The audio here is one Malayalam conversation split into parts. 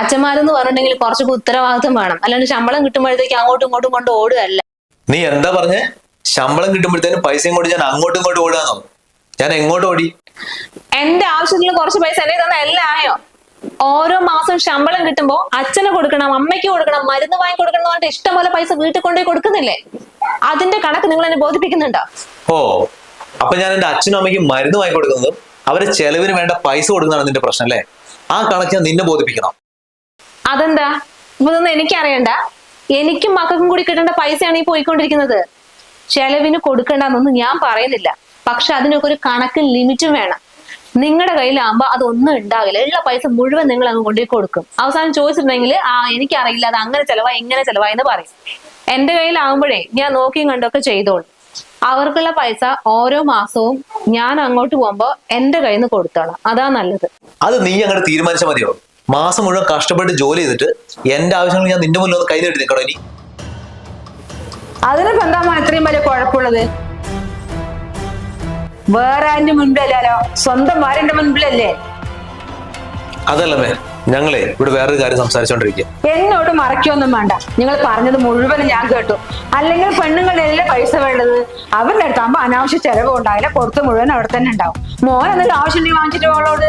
അച്ഛന്മാരെന്ന് പറഞ്ഞിട്ടുണ്ടെങ്കിൽ കുറച്ചൊക്കെ ഉത്തരവാദിത്വം വേണം. അല്ലാണ്ട് ശമ്പളം കിട്ടുമ്പോഴത്തേക്ക് അങ്ങോട്ടും ഇങ്ങോട്ടും കൊണ്ട് ഓടുകയല്ല. നീ എന്താ പറഞ്ഞേ? ശമ്പളം കിട്ടുമ്പോഴത്തേനും പൈസയും കൊണ്ട് ഞാൻ അങ്ങോട്ടും ഇങ്ങോട്ടും ഓടാന്നോ ഞാൻ എങ്ങോട്ട് ഓടി? എന്റെ ആവശ്യത്തിന് കുറച്ച് പൈസ എന്നെ തന്ന എല്ലാം ആയോ? ഓരോ മാസം ശമ്പളം കിട്ടുമ്പോ അച്ഛന് കൊടുക്കണം അമ്മയ്ക്ക് കൊടുക്കണം മരുന്ന് വാങ്ങി കൊടുക്കണം എന്ന് പറഞ്ഞിട്ട് ഇഷ്ടം പോലെ പൈസ വീട്ടിൽ കൊണ്ടുപോയി കൊടുക്കുന്നില്ലേ? അതിന്റെ കണക്ക് നിങ്ങൾ എന്നെ ബോധിപ്പിക്കുന്നുണ്ടോ? ഓ അപ്പൊ ഞാൻ എന്റെ അച്ഛനും അമ്മയ്ക്കും മരുന്ന് വാങ്ങി കൊടുക്കുന്നതും അവരെ ചെലവിന് വേണ്ട പൈസ കൊടുക്കുന്നതാണ് നിന്റെ പ്രശ്നം അല്ലേ? ആ കണക്ക് ഞാൻ നിന്നെ ബോധിപ്പിക്കണം. അതെന്താ? ഇതൊന്നും എനിക്കറിയണ്ട. എനിക്കും മക്കൾക്കും കൂടി കിട്ടേണ്ട പൈസയാണ് ഈ പോയിക്കൊണ്ടിരിക്കുന്നത്. ചെലവിന് കൊടുക്കണ്ടെന്നൊന്നും ഞാൻ പറയുന്നില്ല. പക്ഷെ അതിനൊക്കെ ഒരു കണക്കും ലിമിറ്റും വേണം. നിങ്ങളുടെ കയ്യിലാകുമ്പോ അതൊന്നും ഉണ്ടാവില്ല. എല്ലാ പൈസ മുഴുവൻ നിങ്ങൾ അങ്ങ് കൊണ്ടുപോയി കൊടുക്കും. അവസാനം ചോദിച്ചിട്ടുണ്ടെങ്കിൽ ആ എനിക്കറിയില്ല. അത് അങ്ങനെ ചെലവാ എങ്ങനെ ചെലവാ എന്ന് പറയും. എന്റെ കയ്യിലാകുമ്പോഴേ ഞാൻ നോക്കിയും കണ്ടൊക്കെ ചെയ്തോളൂ. അവർക്കുള്ള പൈസ ഓരോ മാസവും ഞാൻ അങ്ങോട്ട് പോകുമ്പോ എന്റെ കയ്യിൽ നിന്ന് കൊടുത്തോളാം. അതാ നല്ലത്. അത് നീ അങ്ങോട്ട് തീരുമാനിച്ചാൽ മതിയോ? മാസം മുഴുവൻ കഷ്ടപ്പെട്ട് ജോലി ചെയ്തിട്ട് എന്റെ ആവശ്യങ്ങൾ ഞാൻ നിന്റെ മുന്നിൽ ഒന്ന് കൈ നീട്ടി നിൽക്കണോ ഇനി? അതിനിപ്പോ എന്താ ഇത്രയും വലിയ കുഴപ്പമുള്ളത്? വേറെ അതിന്റെ മുൻപിലല്ലോ സ്വന്തം ഭാര്യന്റെ മുൻപിലല്ലേ? അതല്ലമ്മേ ഞങ്ങളെ ഇവിടെ വേറൊരു കാര്യം സംസാരിച്ചോണ്ടിരിക്കുക എന്നോട് മറക്കൊന്നും വേണ്ട. നിങ്ങൾ പറഞ്ഞത് മുഴുവനും ഞാൻ കേട്ടു. അല്ലെങ്കിൽ പെണ്ണുങ്ങളുടെ പൈസ വേണ്ടത്? അവരുടെ അടുത്താകുമ്പോ അനാവശ്യ ചെലവ് ഉണ്ടാവില്ല പുറത്ത് മുഴുവൻ അവിടെ തന്നെ ഉണ്ടാവും. മോൻ എന്തെങ്കിലും ആവശ്യം വാങ്ങിച്ചിട്ട് അവളോട്?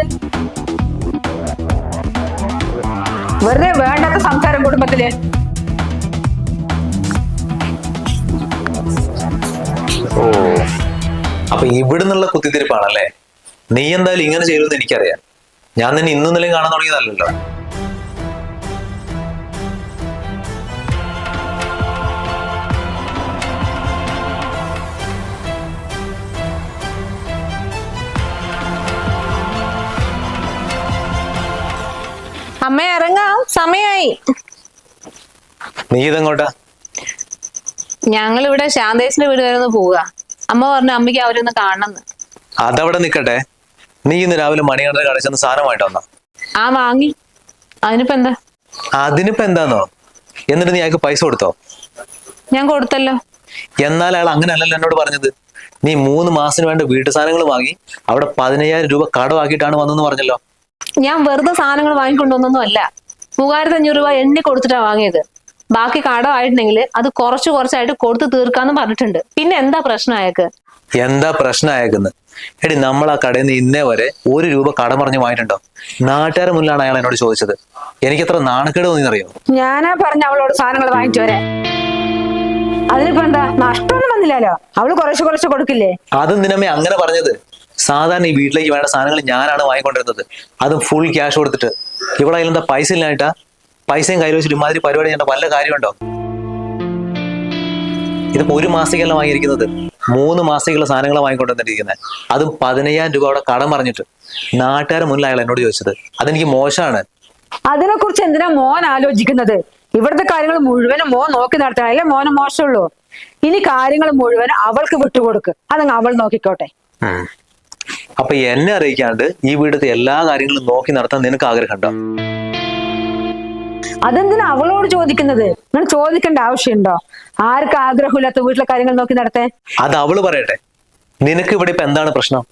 വെറുതെ വേണ്ടാത്ത സംസാരം കുടുംബത്തിൽ. ഓ. അപ്പൊ ഇവിടെ നിന്നുള്ള കുത്തിത്തിരിപ്പാണല്ലേ? നീ എന്തായാലും ഇങ്ങനെ ചെയ്തെന്ന് എനിക്കറിയാം. ഞാൻ നിന്നെ ഇന്നും നിലയും കാണാൻ തുടങ്ങിയതല്ലല്ലോ. അമ്മ ഇറങ്ങാം. സമയായി. നീ ഇതെങ്ങോട്ടാ ഞങ്ങൾ ഇവിടെ ശാന്തേശിന്റെ വീട് വരെ ഒന്ന് പോവുക. അമ്മ പറഞ്ഞു അമ്മയ്ക്ക് അവരൊന്ന് കാണണം അതവിടെ നിക്കട്ടെ. നീ ഇന്ന് രാവിലെ മണികണ്ഠനെ കടച്ചെന്ന് സാധനമായിട്ട് വന്ന. ആ വാങ്ങി. അതിനിപ്പോ എന്താ? അതിനിപ്പോ എന്താന്നോ? എന്നിട്ട് നീ അയാൾക്ക് പൈസ കൊടുത്തോ? ഞാൻ കൊടുത്തല്ലോ. എന്നാൽ അയാൾ അങ്ങനെയല്ലല്ലോ എന്നോട് പറഞ്ഞത്. നീ മൂന്ന് മാസത്തിന് വേണ്ട വീട്ടു സാധനങ്ങൾ വാങ്ങി അവിടെ പതിനയ്യായിരം രൂപ കടമാക്കിയിട്ടാണ് വന്നെന്ന് പറഞ്ഞല്ലോ. ഞാൻ വെറുതെ സാധനങ്ങൾ വാങ്ങിക്കൊണ്ടുവന്നൊന്നും അല്ല മൂവായിരത്തി അഞ്ഞൂറ് രൂപ എണ്ണി കൊടുത്തിട്ടാ വാങ്ങിയത്. ബാക്കി കടമായിട്ടുണ്ടെങ്കിൽ അത് കുറച്ച് കുറച്ചായിട്ട് കൊടുത്തു തീർക്കാന്ന് പറഞ്ഞിട്ടുണ്ട്. പിന്നെ എന്താ പ്രശ്നം അയാൾക്ക്? എന്താ പ്രശ്നം അയക്കുന്നത് എടി നമ്മൾ ആ കടയിൽ നിന്ന് ഇന്നേ വരെ ഒരു രൂപ കടം പറഞ്ഞു വാങ്ങിയിട്ടുണ്ടോ? നാട്ടുകാരുടെ മുന്നിലാണ് അയാൾ എന്നോട് ചോദിച്ചത്. എനിക്ക് എത്ര നാണക്കേട് തോന്നിയെന്നറിയോ? ഞാനാ പറഞ്ഞ അവളോട് സാധനങ്ങൾ വാങ്ങിച്ചു വരാൻ. അതിനിപ്പോ എന്താ? നഷ്ടമൊന്നും വന്നില്ലല്ലോ? അവൾ കുറച്ച് കുറച്ച് കൊടുക്കില്ലേ? അതും നിന്നമ്മേ അങ്ങനെ പറഞ്ഞത്. സാധാരണ ഈ വീട്ടിലേക്ക് വേണ്ട സാധനങ്ങൾ ഞാനാണ് വാങ്ങിക്കൊണ്ടിരുന്നത്. അതും ഫുൾ ക്യാഷ് കൊടുത്തിട്ട്. ഇവിടെ അതിലെന്താ പൈസ ഇല്ലായിട്ടാ പൈസയും കയ്യിൽ വെച്ചിട്ട് ഇമാതിരി പരിപാടി ചെയ്യേണ്ട വല്ല കാര്യമുണ്ടോ? ഇതിപ്പോ ഒരു മാസത്തേക്കല്ല വാങ്ങിയിരിക്കുന്നത്. മൂന്ന് മാസത്തേക്കുള്ള സാധനങ്ങൾ വാങ്ങിക്കൊണ്ടിരിക്കുന്നത് അതും പതിനയ്യായിരം രൂപ അവിടെ കടം പറഞ്ഞിട്ട്. നാട്ടുകാരെ മുന്നിൽ അയാൾ എന്നോട് ചോദിച്ചത്. അതെനിക്ക് മോശമാണ്. അതിനെ കുറിച്ച് എന്തിനാ മോൻ ആലോചിക്കുന്നത്? ഇവിടുത്തെ കാര്യങ്ങൾ മുഴുവനും മോൻ നോക്കി നടത്തണല്ലേ മോനെ മോശമുള്ളൂ? ഇനി കാര്യങ്ങൾ മുഴുവൻ അവൾക്ക് വിട്ടുകൊടുക്ക്. അതങ്ങ് അവൾ നോക്കിക്കോട്ടെ. അപ്പൊ എന്നെ അറിയിക്കാണ്ട് ഈ വീടത്തെ എല്ലാ കാര്യങ്ങളും നോക്കി നടത്താൻ നിനക്ക് ആഗ്രഹമുണ്ടോ അതെന്തിനാ അവളോട് ചോദിക്കുന്നത്? നിങ്ങൾ ചോദിക്കേണ്ട ആവശ്യമുണ്ടോ? ആർക്ക് ആഗ്രഹമില്ലാത്ത വീട്ടിലെ കാര്യങ്ങൾ നോക്കി നടത്തേ? അത് അവൾ പറയട്ടെ. നിനക്ക് ഇവിടെ ഇപ്പൊ എന്താണ് പ്രശ്നം?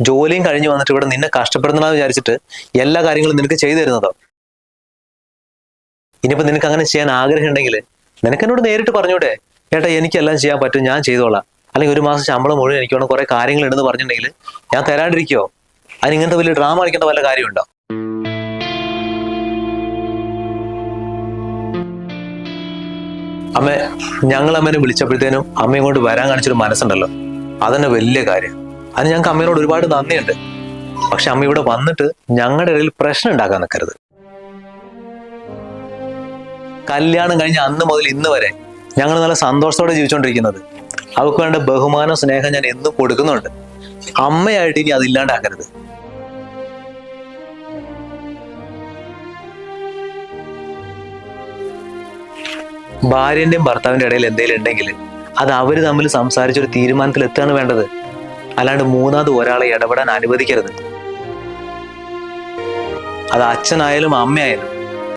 ജോലിയും കഴിഞ്ഞു വന്നിട്ട് ഇവിടെ നിന്നെ കഷ്ടപ്പെടുന്നതാന്ന് വിചാരിച്ചിട്ട് എല്ലാ കാര്യങ്ങളും നിനക്ക് ചെയ്തു തരുന്നതോ? ഇനിയിപ്പോ നിനക്ക് അങ്ങനെ ചെയ്യാൻ ആഗ്രഹം ഉണ്ടെങ്കിൽ നിനക്ക് എന്നോട് നേരിട്ട് പറഞ്ഞൂടെ? ഏട്ടാ എനിക്കെല്ലാം ചെയ്യാൻ പറ്റും ഞാൻ ചെയ്തോളാം. അല്ലെങ്കിൽ ഒരു മാസം ശമ്പളം മുഴുവൻ എനിക്ക് വേണം കുറെ കാര്യങ്ങൾ ഉണ്ടെന്ന് പറഞ്ഞിട്ടുണ്ടെങ്കിൽ ഞാൻ തരാണ്ടിരിക്കോ അതിന് ഇങ്ങനത്തെ വലിയ ഡ്രാമ കളിക്കേണ്ട വല്ല കാര്യമുണ്ടോ? അമ്മ ഞങ്ങൾ അമ്മേനെ വിളിച്ചപ്പോഴത്തേനും അമ്മയും കൊണ്ട് വരാൻ കാണിച്ചൊരു മനസ്സുണ്ടല്ലോ. അതന്നെ വലിയ കാര്യം. അതിന് ഞങ്ങൾക്ക് അമ്മയോട് ഒരുപാട് നന്ദിയുണ്ട്. പക്ഷെ അമ്മ ഇവിടെ വന്നിട്ട് ഞങ്ങളുടെ ഇടയിൽ പ്രശ്നം ഉണ്ടാക്കാൻ നിൽക്കരുത്. കല്യാണം കഴിഞ്ഞ അന്ന് മുതൽ ഇന്ന് വരെ ഞങ്ങൾ നല്ല സന്തോഷത്തോടെ ജീവിച്ചുകൊണ്ടിരിക്കുന്നത് അവൾക്ക് വേണ്ട ബഹുമാനം സ്നേഹം ഞാൻ എന്നും കൊടുക്കുന്നുണ്ട്. അമ്മയായിട്ട് ഇനി അതില്ലാണ്ടാക്കരുത്. ഭാര്യന്റെയും ഭർത്താവിന്റെ ഇടയിൽ എന്തെങ്കിലും ഉണ്ടെങ്കിൽ അത് അവർ തമ്മിൽ സംസാരിച്ചൊരു തീരുമാനത്തിൽ എത്തുകയാണ് വേണ്ടത്. അല്ലാണ്ട് മൂന്നാമത് ഒരാളെ ഇടപെടാൻ അനുവദിക്കരുത്. അത് അച്ഛനായാലും അമ്മയായാലും